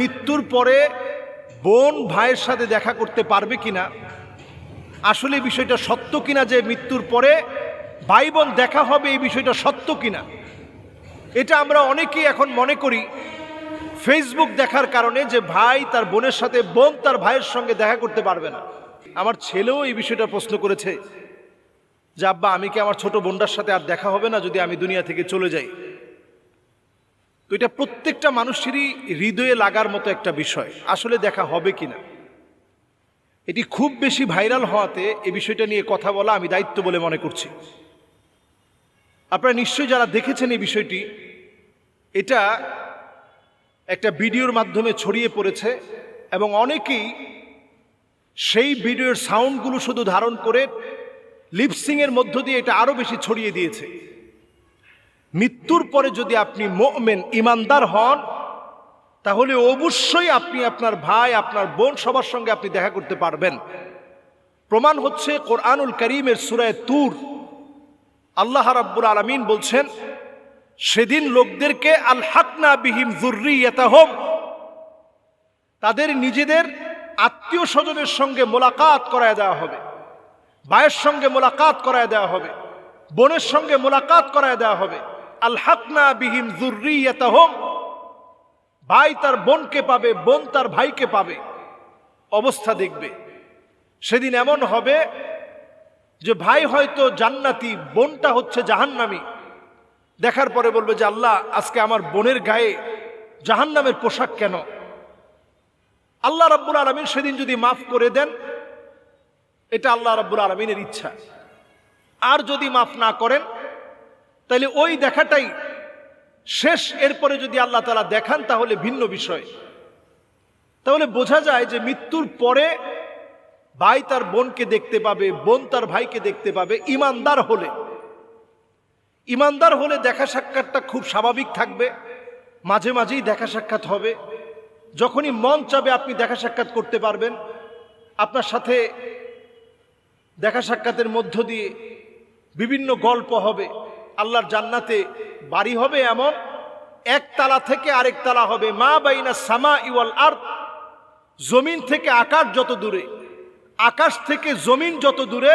মৃত্যুর পরে বোন ভাইয়ের সাথে দেখা করতে পারবে কিনা? আসলে বিষয়টা সত্য কিনা যে মৃত্যুর পরে ভাই বোন দেখা হবে এই বিষয়টা সত্য কিনা? এটা আমরা অনেকেই এখন মনে করি। ফেসবুক দেখার কারণে যে ভাই তার বোনের সাথে, বোন তার ভাইয়ের সঙ্গে দেখা করতে পারবে না। আমার ছেলেও এই বিষয়টা প্রশ্ন করেছে যে, আব্বা, আমি কি আমার ছোট বোনটার সাথে আর দেখা হবে না যদি আমি দুনিয়া থেকে চলে যাই? তো এটা প্রত্যেকটা মানুষেরই হৃদয়ে লাগার মতো একটা বিষয়। আসলে দেখা হবে কিনা? এটি খুব বেশি ভাইরাল হওয়াতে এ বিষয়টা নিয়ে কথা বলা আমি দায়িত্ব বলে মনে করছি। আপনারা নিশ্চয়ই যারা দেখেছেন এই বিষয়টি, এটা একটা ভিডিওর মাধ্যমে ছড়িয়ে পড়েছে এবং অনেকেই সেই ভিডিওর সাউন্ডগুলো শুধু ধারণ করে লিপসিংয়ের মধ্য দিয়ে এটা আরও বেশি ছড়িয়ে দিয়েছে। মৃত্যুর পরে যদি আপনি মোমেন ইমানদার হন, তাহলে অবশ্যই আপনি আপনার ভাই, আপনার বোন সবার সঙ্গে আপনি দেখা করতে পারবেন। প্রমাণ হচ্ছে কোরআনুল করিমের সুরায় তুর। আল্লাহ রাব্বুল আলমিন বলছেন, সেদিন লোকদেরকে আল হাকনা বিহিম জুর্রিয়াতাহম তাদের নিজেদের আত্মীয় স্বজনের সঙ্গে মোলাকাত করায় দেওয়া হবে, ভাইয়ের সঙ্গে মোলাকাত করায় দেওয়া হবে, বোনের সঙ্গে মোলাকাত করায় দেওয়া হবে। আল হাকনা বিহিম জুর্রিয়াতাহম। ভাই তার বোনকে পাবে, বোন তার ভাইকে পাবে। অবস্থা দেখবে। সেদিন এমন হবে যে ভাই হয়তো জান্নাতি, বোনটা হচ্ছে জাহান্নামি। দেখার পরে বলবে যে, আল্লাহ, আজকে আমার বোনের গায়ে জাহান্নামের পোশাক কেন? আল্লাহ রাব্বুল আলমিন সেদিন যদি মাফ করে দেন, এটা আল্লাহ রাব্বুল আলমিনের ইচ্ছা। আর যদি মাফ না করেন তাহলে ওই দেখাটাই শেষ। এরপরে যদি আল্লাহ তালা দেখান, তাহলে ভিন্ন বিষয়। তাহলে বোঝা যায় যে মৃত্যুর পরে ভাই তার বোনকে দেখতে পাবে, বোন তার ভাইকে দেখতে পাবে, ইমানদার হলে। ইমানদার হলে দেখা সাক্ষাৎটা খুব স্বাভাবিক থাকবে। মাঝে মাঝেই দেখা সাক্ষাৎ হবে। যখনই মন চাবে আপনি দেখা সাক্ষাৎ করতে পারবেন। আপনার সাথে দেখা সাক্ষাতের মধ্য দিয়ে বিভিন্ন গল্প হবে। আল্লাহর জান্নাতে বাড়ি হবে এমন এক তালা থেকে আরেক তালা হবে। মা বাইনা সামা ইওয়াল আর জমিন থেকে আকাশ যত দূরে, আকাশ থেকে জমিন যত দূরে,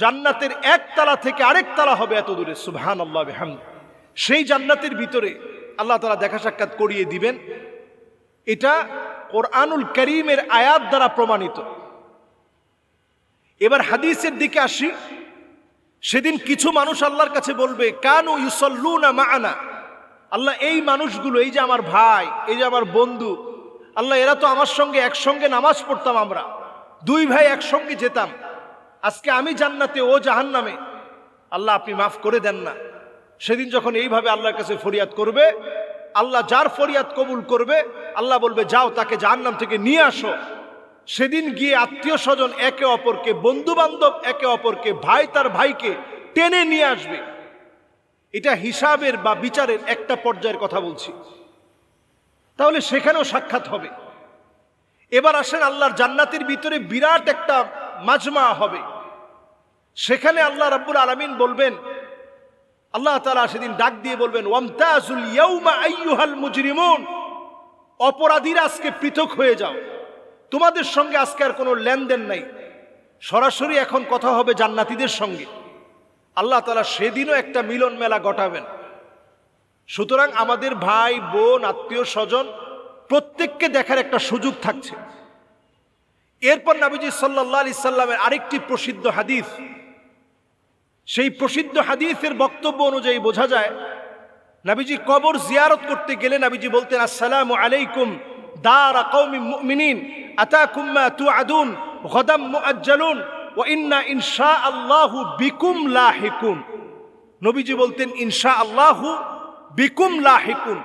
জান্নাতের এক তালা থেকে আরেক তালা হবে এত দূরে। সুবহান আল্লাহ হাম সেই জান্নাতের ভিতরে আল্লাহ তালা দেখা সাক্ষাৎ করিয়ে দিবেন, এটা কোরআনুল করিমের আয়াত দ্বারা প্রমাণিত। এবার হাদিসের দিকে আসি। সেদিন কিছু মানুষ আল্লাহর কাছে বলবে, কানু ইউসল্লুনা মাআনা আল্লাহ, এই মানুষগুলো, এই যে আমার ভাই, এই যে আমার বন্ধু, আল্লাহ, এরা তো আমার সঙ্গে একসঙ্গে নামাজ পড়তাম আমরা। দুই ভাই একসঙ্গে যেতাম। আজকে আমি জান্নাতে, ও জাহান্নামে। আল্লাহ, আপনি মাফ করে দেন না। সেদিন যখন এইভাবে আল্লাহর কাছে ফরিয়াদ করবে, আল্লাহ যার ফরিয়াদ কবুল করবে, আল্লাহ বলবে, যাও তাকে জাহান্নাম থেকে নিয়ে আসো। সেদিন গিয়ে আত্মীয় স্বজন একে অপরকে বন্ধু বান্ধব একে অপরকে, ভাই তার ভাইকে টেনে নিয়ে আসবে। এটা হিসাবের বা বিচারের একটা পর্যায়ের কথা বলছি। তাহলে সেখানেও সাক্ষাৎ হবে। এবার আসেন আল্লাহর জান্নাতের ভিতরে বিরাট একটা মাজমা হবে। সেখানে আল্লাহ রাব্বুল আলামিন বলবেন, আল্লাহ তাআলা সেদিন ডাক দিয়ে বলবেন, ওয়ামতাজুল ইয়াউমা আইয়ুহাল মুজরিমুন অপরাধীরা আজকে পৃথক হয়ে যাও। তোমাদের সঙ্গে আজকে আর কোনো লেনদেন নাই। সরাসরি এখন কথা হবে জান্নাতিদের সঙ্গে। আল্লাহ তালা সেদিনও একটা মিলন মেলা ঘটাবেন সুতরাং আমাদের ভাই, বোন, আত্মীয় স্বজন প্রত্যেককে দেখার একটা সুযোগ থাকছে। এরপর নাবিজি সাল্লাহ আলি সাল্লামের আরেকটি প্রসিদ্ধ হাদিস। সেই প্রসিদ্ধ হাদিসের বক্তব্য অনুযায়ী বোঝা যায়, নাবিজি কবর জিয়ারত করতে গেলে নাবিজি বলতেন, আসসালামু আলাইকুম দার কৌমি মুমিনিন। আতাকুম মা তুআদুন গদাম মুআজ্জালুন ওয়া ইন্না ইনশা আল্লাহু বিকুম লাহিকুম। নবীজি বলতেন ইনশা আল্লাহু বিকুম লাহিকুন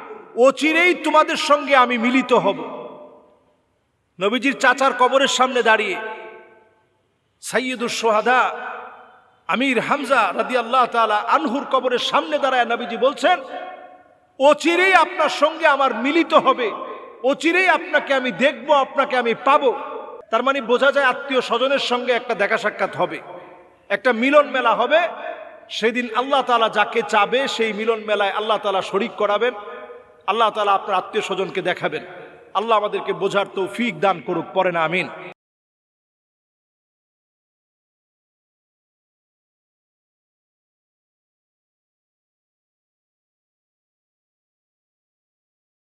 অচিরেই তোমাদের সঙ্গে আমি মিলিত হব। নবীজির চাচার কবরের সামনে দাঁড়িয়ে সাইয়দুর সোহাদা আমির হামজা রাদি আল্লাহ তালা আনহুর কবরের সামনে দাঁড়ায় নবীজি বলছেন অচিরেই আপনার সঙ্গে আমার মিলিত হবে। অচিরেই আপনাকে আমি দেখব, আপনাকে আমি পাবো। তার মানে বোঝা যায় আত্মীয় স্বজনের সঙ্গে একটা দেখা সাক্ষাৎ হবে। একটা মিলন মেলা হবে। সেদিন আল্লাহ তালা যাকে চাবে, সেই মিলন মেলায় আল্লাহ তালা শরিক করাবেন। আল্লাহ তালা আপনার আত্মীয় স্বজনকে দেখাবেন। আল্লাহ আমাদেরকে বোঝার তৌফিক দান করুক পরে না, আমিন।